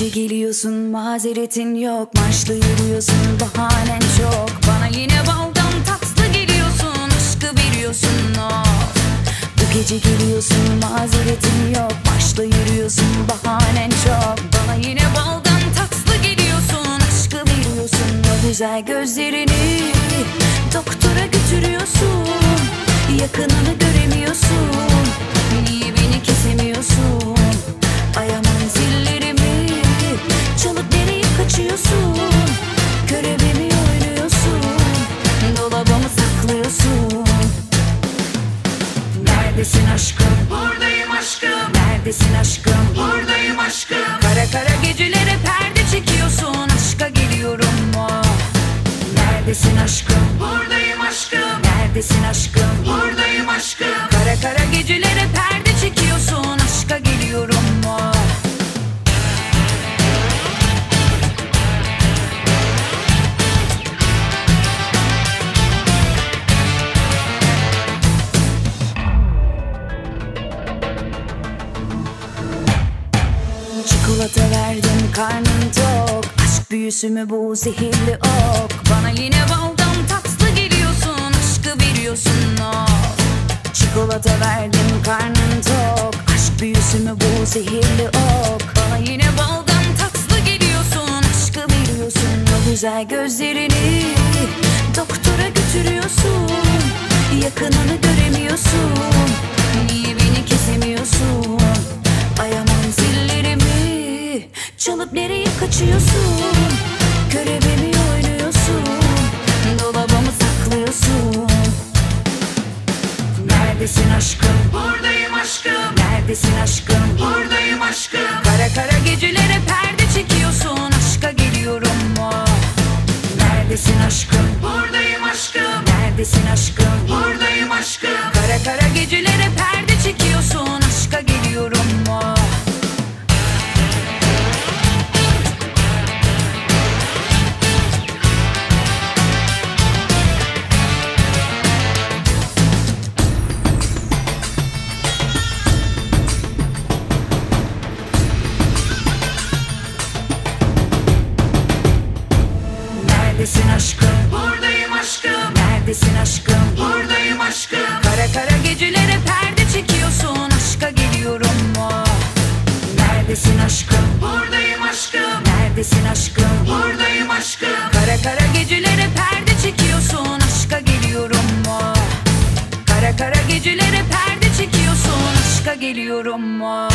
gece geliyorsun mazeretin yok. Marşlı yürüyorsun bahanen çok. Bana yine baldan tatlı geliyorsun Aşkı veriyorsun. Of Bu gece geliyorsun mazeretin yok. Marşlı yürüyorsun bahanen çok. Bana yine baldan tatlı geliyorsun Aşkı veriyorsun. O güzel gözlerini Doktora götürüyorsun. Yakınını göremiyorsun Neredesin aşkım? Buradayım aşkım, Neredesin aşkım? buradayım aşkım. Kara kara gecelere perde çekiyorsun Aşka geliyorum mu? Neredesin aşkım? Buradayım aşkım, Neredesin aşkım? buradayım aşkım. Çikolata verdim karnım tok. Aşk büyüsü mü bu zehirli ok? Bana yine baldan tatlı geliyorsun Aşkı veriyorsun of Çikolata verdim karnım tok. Aşk büyüsü mü bu zehirli ok? Bana yine baldan tatlı geliyorsun Aşkı veriyorsun. O güzel gözlerini Çalıp nereye kaçıyorsun Görevimi oynuyorsun Dolabımı saklıyorsun Neredesin aşkım? Buradayım aşkım, Neredesin aşkım? buradayım aşkım. Kara kara gecelere perde çekiyorsun Aşka geliyorum mu? Neredesin aşkım? Buradayım aşkım, Neredesin aşkım? buradayım aşkım. Kara kara gecelere perde Neredesin aşkım? Buradayım aşkım, Neredesin aşkım? buradayım aşkım. Kara kara gecelere perde çekiyorsun Aşka geliyorum mu? Neredesin aşkım? Buradayım aşkım, Neredesin aşkım? buradayım aşkım. Kara kara gecelere perde çekiyorsun Aşka geliyorum mu? Kara kara gecelere perde çekiyorsun Aşka geliyorum mu?